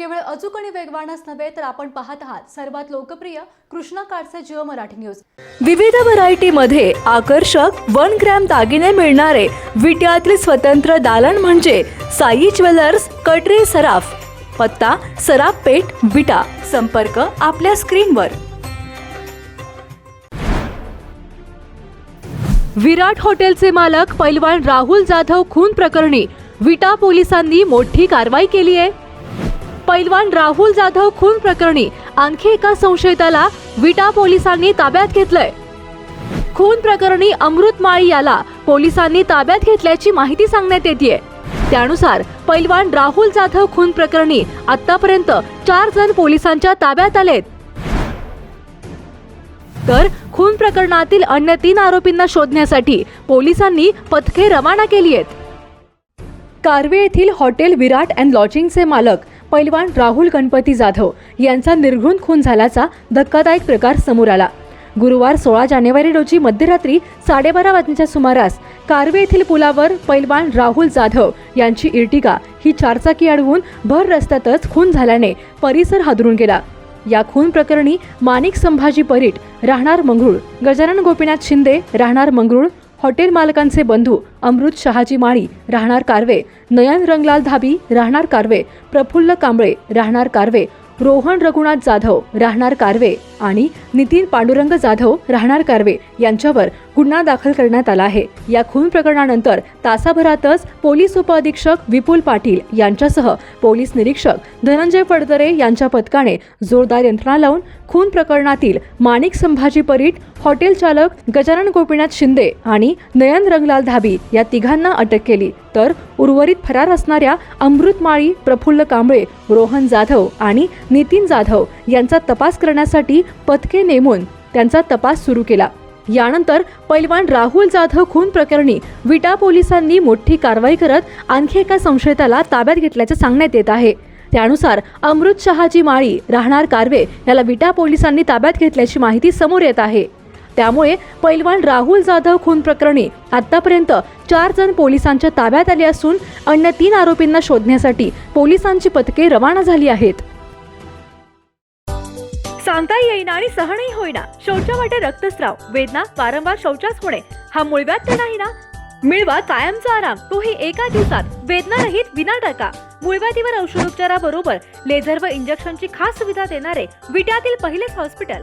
केवळ अचूक आणि वेगवानच नव्हे तर आपण पाहत आहात सर्वात लोकप्रिय कृष्णा कारचे जिओ मराठी न्यूज. विविध व्हरायटीमध्ये आकर्षक वन ग्रॅम दागिने मिळणारे विट्यातील स्वतंत्र दालन म्हणजे साई ज्वेलर्स कटरे सराफ पत्ता सराफ पेठ विटा. संपर्क आपल्या स्क्रीनवर. विराट हॉटेलचे मालक पैलवान राहुल जाधव खून प्रकरणी विटा पोलिसांनी मोठी कारवाई केली आहे. पैलवान राहुल जाधव खून प्रकरणी आणखी एका संशयिताला विटा पोलिसांनी ताब्यात घेतलंय. खून प्रकरणी अमृत माळी याला पोलिसांनी ताब्यात घेतल्याची माहिती सांगण्यात येते त्यानुसार पैलवान राहुल जाधव खून प्रकरणी आतापर्यंत चार जण पोलिसांच्या ताब्यात आलेत. तर खून प्रकरणातील अन्य तीन आरोपींना शोधण्यासाठी पोलिसांनी पथके रवाना केली आहेत. कारवे येथील हॉटेल विराट अँड लॉजिंगचे मालक पैलवान राहुल गणपती जाधव यांचा निर्घृण खून झाल्याचा धक्कादायक प्रकार समोर आला. गुरुवार सोळा जानेवारी रोजी मध्यरात्री साडेबारा वाजण्याच्या सुमारास कारवे येथील पुलावर पैलवान राहुल जाधव यांची इर्टिगा ही चारचाकी अडवून भर रस्त्यातच खून झाल्याने परिसर हादरून गेला. या खून प्रकरणी माणिक संभाजी परीट राहणार मंगरुळ गजानन गोपीनाथ शिंदे राहणार मंगरुळ हॉटेल मालकांचे बंधू अमृत शहाजी माळी राहणार कारवे नयन रंगलाल धाबी राहणार कारवे प्रफुल्ल कांबळे राहणार कारवे रोहन रघुनाथ जाधव राहणार कारवे आणि नितीन पांडुरंग जाधव राहणार कारवे यांच्यावर गुन्हा दाखल करण्यात आला आहे. या खून प्रकरणानंतर तासाभरातच पोलीस उपअधीक्षक विपुल पाटील यांच्यासह पोलीस निरीक्षक धनंजय फडतरे यांच्या पथकाने जोरदार यंत्रणा लावून खून प्रकरणातील माणिक संभाजी परीट हॉटेल चालक गजानन गोपीनाथ शिंदे आणि नयन रंगलाल धाबी या तिघांना अटक केली. तर उर्वरित फरार असणाऱ्या अमृत माळी प्रफुल्ल कांबळे रोहन जाधव आणि नितीन जाधव यांचा तपास करण्यासाठी पथके नेमून त्यांचा तपास सुरू केला. यानंतर पैलवान राहुल जाधव खून प्रकरणी विटा पोलिसांनी मोठी कारवाई करत आणखी एका संशयिताला ताब्यात घेतल्याचे सांगण्यात येत आहे. त्यानुसार अमृत शहाजी माळी राहणार कारवे याला विटा पोलिसांनी ताब्यात घेतल्याची माहिती समोर येत आहे. त्यामुळे पैलवान राहुल जाधव खून प्रकरणी आतापर्यंत चार जण पोलिसांच्या ताब्यात आले असून अन्य तीन आरोपींना शोधण्यासाठी पोलिसांची पथके रवाना झाली आहेत. सांगता येईना आणि सहनही होईना. शौचा वाटे रक्तस्राव. वेदना वारंवार शौचास होणे. हा मुळव्यात तर नाही ना? मिळवा कायमचा आराम. तोही एका दिवसात. वेदना रहित विना टाका मुळव्यातीवर औषधोपचाराबरोबर लेझर व इंजेक्शनची खास सुविधा देणारे विट्यातील पहिलेच हॉस्पिटल.